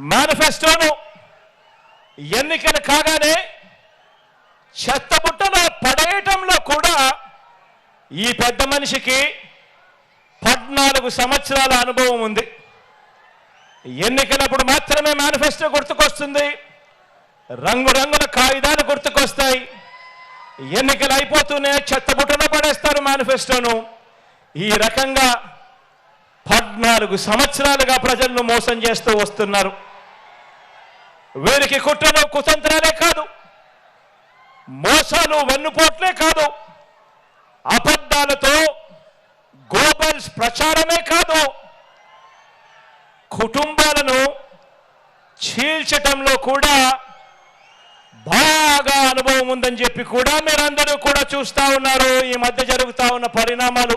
మేనిఫెస్టోను ఎన్నికలు కాగానే చెత్తబుట్టలో పడేయటంలో కూడా ఈ పెద్ద మనిషికి పద్నాలుగు సంవత్సరాల అనుభవం ఉంది. ఎన్నికలప్పుడు మాత్రమే మేనిఫెస్టో గుర్తుకొస్తుంది. రంగురంగుల కాగితాలు గుర్తుకొస్తాయి. ఎన్నికలు అయిపోతూనే చెత్తబుట్టలో పడేస్తారు మేనిఫెస్టోను. ఈ రకంగా పద్నాలుగు సంవత్సరాలుగా ప్రజలను మోసం చేస్తూ వస్తున్నారు. వీరికి కుట్రలు కుతంత్రాలే కాదు మోసాలు వెన్నుపోట్లే కాదు అబద్ధాలతో గోబల్స్ ప్రచారమే కాదు కుటుంబాలను చీల్చటంలో కూడా బాగా అనుభవం ఉందని చెప్పి కూడా మీరందరూ కూడా చూస్తా ఉన్నారు. ఈ మధ్య జరుగుతా ఉన్న పరిణామాలు.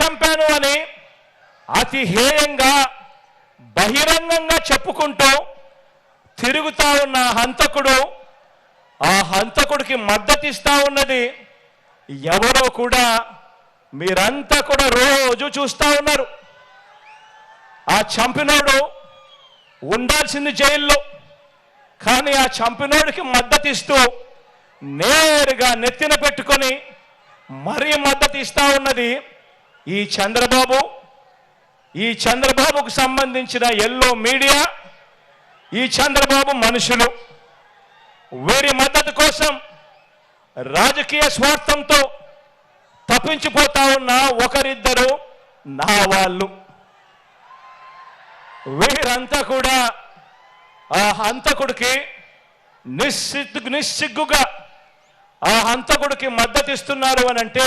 చంపాను అని అతి హేయంగా బహిరంగంగా చెప్పుకుంటూ తిరుగుతా ఉన్న హంతకుడు ఆ హంతకుడికి మద్దతిస్తా ఉన్నది ఎవరో కూడా మీరంతా కూడా రోజు చూస్తూ ఉన్నారు. ఆ చంపినోడు ఉండాల్సింది జైల్లో కానీ ఆ చంపినోడికి మద్దతిస్తూ నేరుగా నెత్తిన పెట్టుకొని మరీ మద్దతు ఇస్తా ఉన్నది ఈ చంద్రబాబు ఈ చంద్రబాబుకు సంబంధించిన ఎల్లో మీడియా ఈ చంద్రబాబు మనుషులు. వీరి మద్దతు కోసం రాజకీయ స్వార్థంతో తప్పించిపోతా ఉన్న ఒకరిద్దరు నా వాళ్ళు. వీరంతా కూడా ఆ హంతకుడికి నిస్సిగ్గు నిస్సిగ్గుగా ఆ హంతకుడికి మద్దతు ఇస్తున్నారు అని అంటే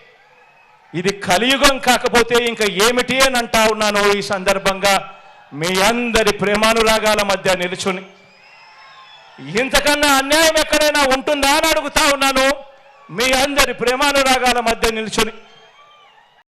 ఇది కలియుగం కాకపోతే ఇంకా ఏమిటి అని అంటా ఉన్నాను ఈ సందర్భంగా మీ అందరి ప్రేమానురాగాల మధ్య నిలుచుని. ఇంతకన్నా అన్యాయం ఎక్కడైనా ఉంటుందా అని అడుగుతా ఉన్నాను. మీ అందరి ప్రేమానురాగాల మధ్య నిలుచుని.